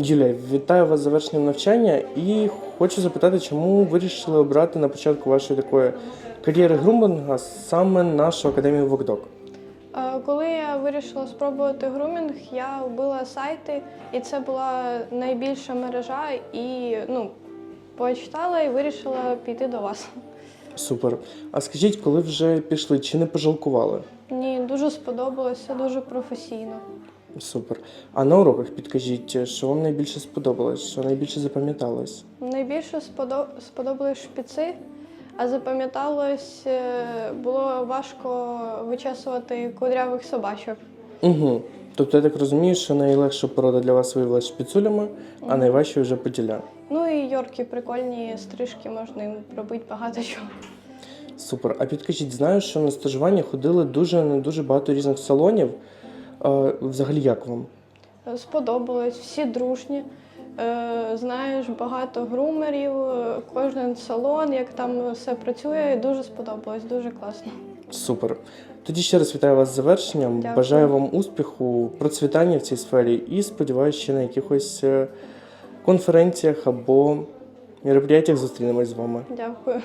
Юлія, вітаю вас з завершенням навчання і хочу запитати, чому вирішили обрати на початку вашої такої кар'єри груминга саме нашу академію Вокдок? Е, Коли я вирішила спробувати грумінг, я вбила сайти, і це була найбільша мережа. І ну, почитала і вирішила піти до вас. Супер. А скажіть, коли вже пішли, чи не пожалкували? Мені дуже сподобалося, дуже професійно. Супер. А на уроках підкажіть, що вам найбільше сподобалось, що найбільше запам'яталось? Найбільше сподо- сподобались шпіци, а запам'яталось, е, було важко вичесувати кудрявих собачок. Угу. Тобто я так розумію, що найлегша порода для вас виявилася шпіцулями, а найважче вже поділя. Ну і йорки прикольні стрижки, можна їм робити багато чого. Супер. А підкажіть, знаю, що на стажування ходили дуже на дуже багато різних салонів. Е, взагалі, як вам? Сподобалось, всі дружні. Е, Знаєш, багато грумерів, кожен салон, як там все працює, дуже сподобалось, дуже класно. Супер. Тоді ще раз вітаю вас з завершенням. Дякую. Бажаю вам успіху, процвітання в цій сфері і сподіваюся, ще на якихось е, конференціях або мероприятиях зустрінемось з вами. Дякую.